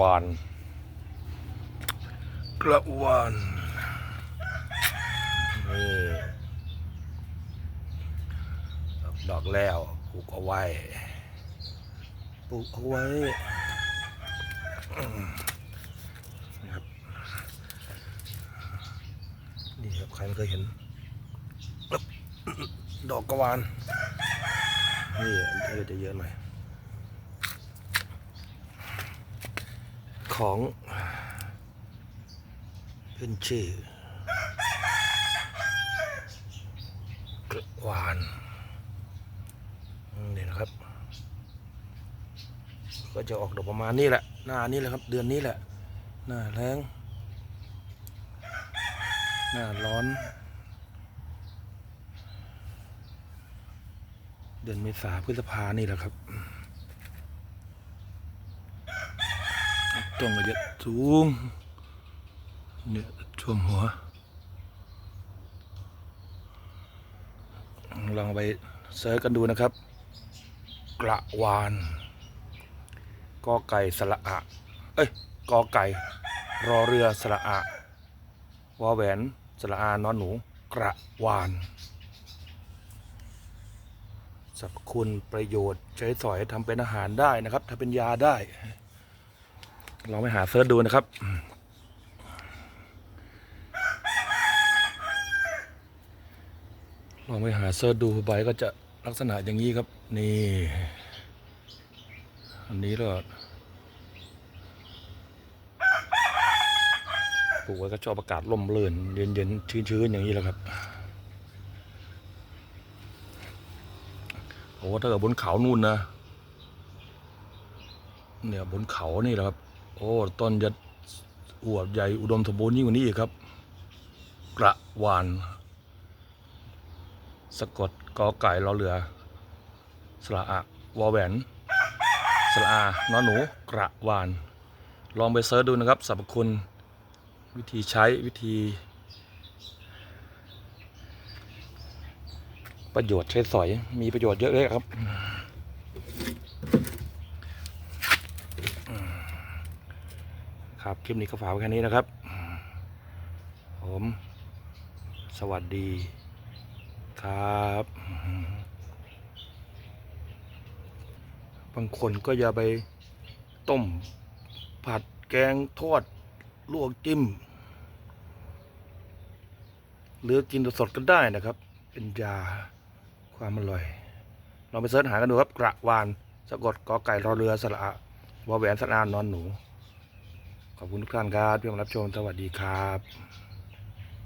วานกระวานนี่ดอกแล้วปลูกเอาไว้ปลูกเอาไว้อืมนี่ครับนี่ครับใครไม่เคยเห็นปึ๊บดอกกระวานนี่อันนี้จะเยอะหน่อย ของขึ้นชื่อกระวานนี่นะครับ ก็จะออกดอกประมาณนี้แหละ หน้านี้แหละครับ เดือนนี้แหละ หน้าแรงหน้าร้อน เดือนเมษาพฤษภานี่แหละครับ ต้นก็จะสูงเนี่ยช่วมหัวลองไปเซิร์ชกันดูนะครับ กระวานกอไก่สระอะ เอ้ยกอไก่ รอเรือสระอะวอแหวนสระอานอนหนู กระวานสรรพคุณประโยชน์ใช้สอยทำเป็นอาหารได้นะครับทำเป็นยาได้ ลองไปหาเซิร์ชดูนะครับ ลองไปหาเซิร์ชดูใบก็จะลักษณะอย่างนี้ครับ นี่ อันนี้ก็ปลูกไว้ก็ชอบอากาศร่มเรื่นเย็นเย็นชื้นชื้นๆอย่างนี้แหละครับโอ้ถ้าเกิดบนเขานู่นนะเนี่ยบนเขานี่แหละครับ โอ้ต้นจะอวบใหญ่อุดมสมบูรณ์ยิ่งกว่านี้อีกครับ กระวาน สะกดกอไก่รอเรือ สระอะวอแหวน สระอานอนหนู กระวาน ลองไปเซิร์ชดูนะครับสรรพคุณ วิธีใช้วิธี ประโยชน์ใช้สอยมีประโยชน์เยอะเลยครับ ครับ คลิปนี้ก็ฝากไว้แค่นี้นะครับ ผม สวัสดีครับบางคนก็อย่าไปต้ม ผัดแกงทอดลวกจิ้มหรือกินสดๆก็ได้นะครับ เป็นยาความอร่อย ลองไปเสิร์ชหากันดูครับกระวานสะกดกอไก่รอเรือสระอะวอแหวนสะอานอนหนู ขอบคุณทุกท่านครับที่มารับชม สวัสดีครับ